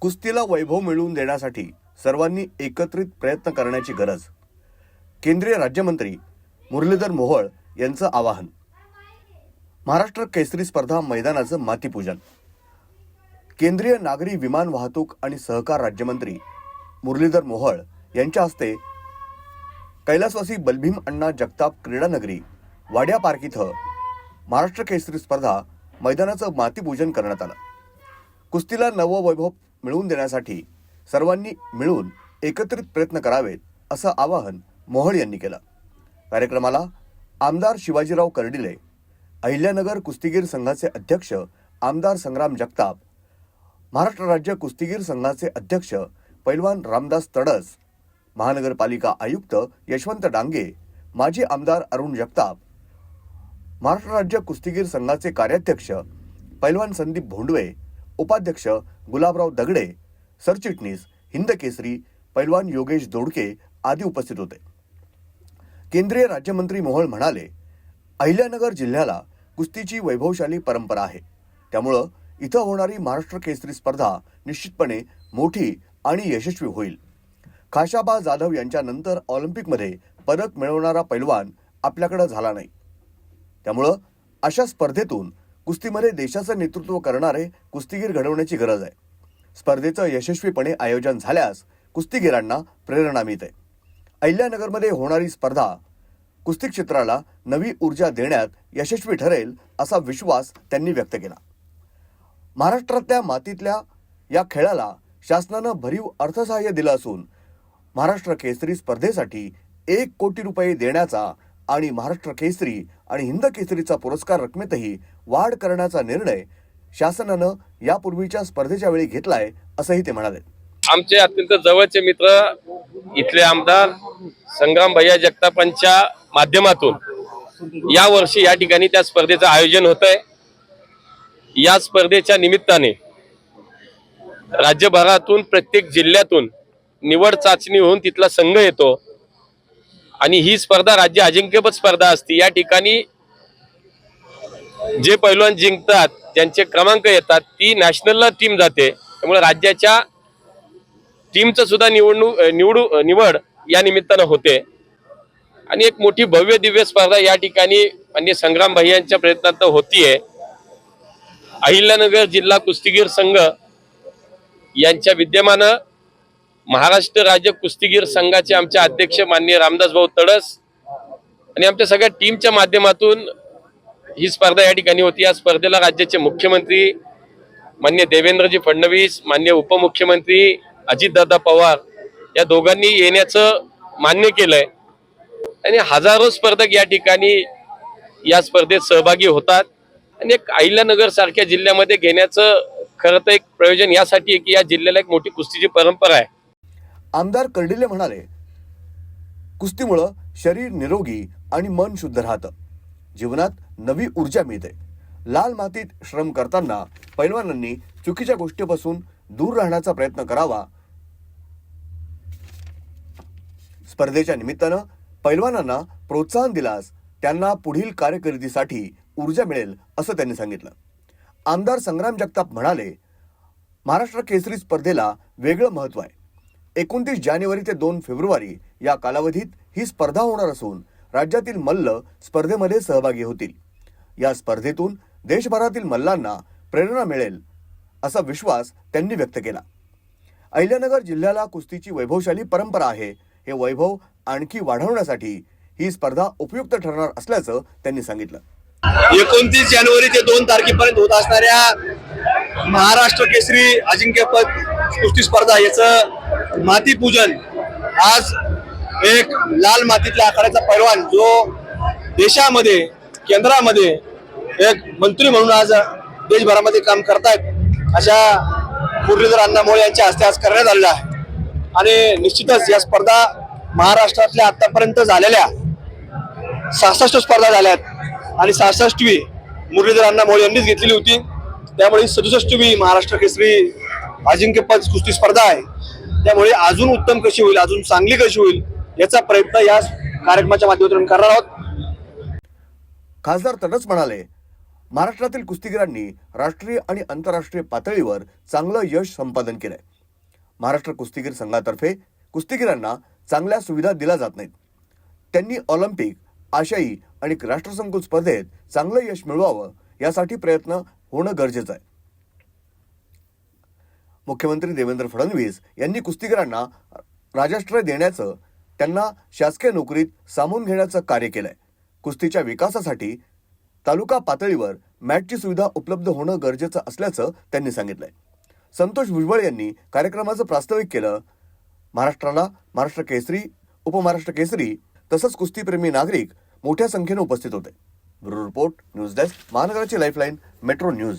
कुस्तीला वैभव मिळवून देण्यासाठी सर्वांनी एकत्रित प्रयत्न करण्याची गरज. केंद्रीय राज्यमंत्री मुरलीधर मोहोळ यांचं आवाहन. महाराष्ट्र केसरी स्पर्धा मैदानाचं मातीपूजन. केंद्रीय नागरी विमान वाहतूक आणि सहकार राज्यमंत्री मुरलीधर मोहोळ यांच्या हस्ते कैलासवासी बलभीम अण्णा जगताप क्रीडानगरी वाड्या पार्क इथं महाराष्ट्र केसरी स्पर्धा मैदानाचं मातीपूजन करण्यात आलं. कुस्तीला नववैभव मिळवून देण्यासाठी सर्वांनी मिळून एकत्रित प्रयत्न करावेत असं आवाहन मोहोळ यांनी केलं. कार्यक्रमाला आमदार शिवाजीराव कर्डिले अहिल्यानगर कुस्तीगीर संघाचे अध्यक्ष आमदार संग्राम जगताप महाराष्ट्र राज्य कुस्तीगीर संघाचे अध्यक्ष पैलवान रामदास तडस महानगरपालिका आयुक्त यशवंत डांगे माजी आमदार अरुण जगताप महाराष्ट्र राज्य कुस्तीगीर संघाचे कार्याध्यक्ष पैलवान संदीप भोंडवे उपाध्यक्ष गुलाबराव दगडे सरचिटणीस हिंद केसरी पैलवान योगेश दोडके आदी उपस्थित होते. केंद्रीय राज्यमंत्री मोहोळ म्हणाले अहिल्यानगर जिल्ह्याला कुस्तीची वैभवशाली परंपरा आहे. त्यामुळं इथं होणारी महाराष्ट्र केसरी स्पर्धा निश्चितपणे मोठी आणि यशस्वी होईल. खाशाबा जाधव यांच्यानंतर ऑलिम्पिकमध्ये पदक मिळवणारा पैलवान आपल्याकडे झाला नाही. त्यामुळं अशा स्पर्धेतून कुस्तीमध्ये देशाचं नेतृत्व करणारे कुस्तीगीर घडवण्याची गरज आहे. स्पर्धेचं यशस्वीपणे आयोजन झाल्यास कुस्तीगीरांना प्रेरणा मिळते. अहिल्यानगरमध्ये होणारी स्पर्धा कुस्ती क्षेत्राला नवी ऊर्जा देण्यात यशस्वी ठरेल असा विश्वास त्यांनी व्यक्त केला. महाराष्ट्रातल्या मातीतल्या या खेळाला शासनानं भरीव अर्थसहाय्य दिलं असून महाराष्ट्र केसरी स्पर्धेसाठी एक कोटी रुपये देण्याचा आणि महाराष्ट्र केसरी आणि हिंद केसरीचा पुरस्कार रकमेतही वाढ करण्याचा निर्णय शासनानं यापूर्वीच्या स्पर्धेच्या वेळी घेतलाय असंही ते म्हणाले. आमचे अत्यंत जवळचे मित्र इथले आमदार संग्राम भैया जगतापांच्या माध्यमातून या वर्षी या ठिकाणी त्या स्पर्धेचं आयोजन होत आहे या स्पर्धेच्या निमित्ताने राज्यभरातून प्रत्येक जिल्ह्यातून निवड चाचणी होऊन तिथला संघ येतो. आणि ही स्पर्धा राज्य अजिंक्यपद स्पर्धा असते. या ठिकाणी जे पैलवान जिंकतात ज्यांचे क्रमांक येतात ती नॅशनलला टीम जाते. त्यामुळे राज्याच्या टीमचं सुद्धा निवडणूक निवडू निवड या निमित्तानं होते. आणि एक मोठी भव्य दिव्य स्पर्धा या ठिकाणी मान्य संग्राम भैयांच्या प्रयत्नात होतीये. अहिल्यानगर जिल्हा कुस्तीगीर संघ यांच्या विद्यमानं महाराष्ट्र राज्य कुस्तीगीर संघाचे आमचे अध्यक्ष माननीय रामदास भाऊ तडस आणि आमच्या सगळ्या टीमच्या माध्यमातून ही स्पर्धा या ठिकाणी होती. या स्पर्धेला राज्याचे मुख्यमंत्री मान्य देवेंद्रजी फडणवीस मान्य उपमुख्यमंत्री अजितदादा पवार या दोघांनी येण्याचं मान्य केलंय. आणि हजारो स्पर्धक या ठिकाणी या स्पर्धेत सहभागी होतात. आणि एक अहिल्यानगर सारख्या जिल्ह्यामध्ये घेण्याचं खरं तर एक प्रयोजन यासाठी आहे की या जिल्ह्याला एक मोठी कुस्तीची परंपरा आहे. आमदार कर्डिले म्हणाले कुस्तीमुळं शरीर निरोगी आणि मन शुद्ध राहतं. जीवनात नवी ऊर्जा मिळते. लाल मातीत श्रम करताना पैलवानांनी चुकीच्या गोष्टीपासून दूर राहण्याचा प्रयत्न करावा. स्पर्धेच्या निमित्तानं पैलवानांना प्रोत्साहन दिलास त्यांना पुढील कार्यकिर्दीसाठी ऊर्जा मिळेल असं त्यांनी सांगितलं. आमदार संग्राम जगताप म्हणाले महाराष्ट्र केसरी स्पर्धेला वेगळं महत्त्व आहे. एकोणतीस जानेवारी ते दोन फेब्रुवारी या कालावधीत ही स्पर्धा होणार असून राज्यातील मल्ल स्पर्धेमध्ये सहभागी होतील. या स्पर्धेतून देशभरातील मल्लांना प्रेरणा मिळेल असा विश्वास त्यांनी व्यक्त केला. अहिल्यानगर जिल्ह्याला कुस्तीची वैभवशाली परंपरा आहे. हे वैभव आणखी वाढवण्यासाठी ही स्पर्धा उपयुक्त ठरणार असल्याचं त्यांनी सांगितलं. एकोणतीस जानेवारी ते दोन तारखेपर्यंत होत असणाऱ्या महाराष्ट्र केसरी अजिंक्यपद कुस्ती स्पर्धा याचं माती पूजन आज एक लाल मातीतल्या आखाड्याचा पैलवान जो देशामध्ये केंद्रामध्ये एक मंत्री म्हणून आज देशभरामध्ये काम करतायत अशा मुरलीधर अण्णामुळे यांच्या हस्ते आज करण्यात आलेला आहे. आणि निश्चितच या स्पर्धा महाराष्ट्रातल्या आतापर्यंत झालेल्या सहासष्ट स्पर्धा झाल्या आहेत. आणि सहासष्टवी मुरलीधर अण्णा मोळे यांनीच घेतलेली होती. त्यामुळे सदुसष्टवी महाराष्ट्र केसरी अजिंक्यपद कुस्ती स्पर्धा आहे. त्यामुळे अजून उत्तम कशी होईल अजून चांगली कशी होईल याचा प्रयत्न या कार्यक्रमाच्या माध्यमातून करणार आहोत. खासदार तटच म्हणाले महाराष्ट्रातील कुस्तीगिरांनी राष्ट्रीय आणि आंतरराष्ट्रीय पातळीवर चांगलं यश संपादन केलंय. महाराष्ट्र कुस्तीगीर संघातर्फे कुस्तीगीरांना चांगल्या सुविधा दिल्या जात नाहीत. त्यांनी ऑलिम्पिक आशियाई आणि राष्ट्रसंकुल स्पर्धेत चांगलं यश मिळवावं यासाठी प्रयत्न होणं गरजेचं आहे. मुख्यमंत्री देवेंद्र फडणवीस यांनी कुस्तीगीरांना राजाश्रय देण्याचं त्यांना शासकीय नोकरीत सामून घेण्याचं कार्य केलंय. कुस्तीच्या विकासासाठी तालुका पातळीवर मॅटची सुविधा उपलब्ध होणं गरजेचं असल्याचं त्यांनी सांगितलंय. संतोष भुजबळ यांनी कार्यक्रमाचं प्रास्ताविक केलं. महाराष्ट्राला महाराष्ट्र केसरी उपमहाराष्ट्र केसरी तसंच कुस्तीप्रेमी नागरिक मोठ्या संख्येने उपस्थित होते. ब्युरो रिपोर्ट न्यूज डेस्क महानगराची lifeline metro news.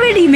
comedy, maybe.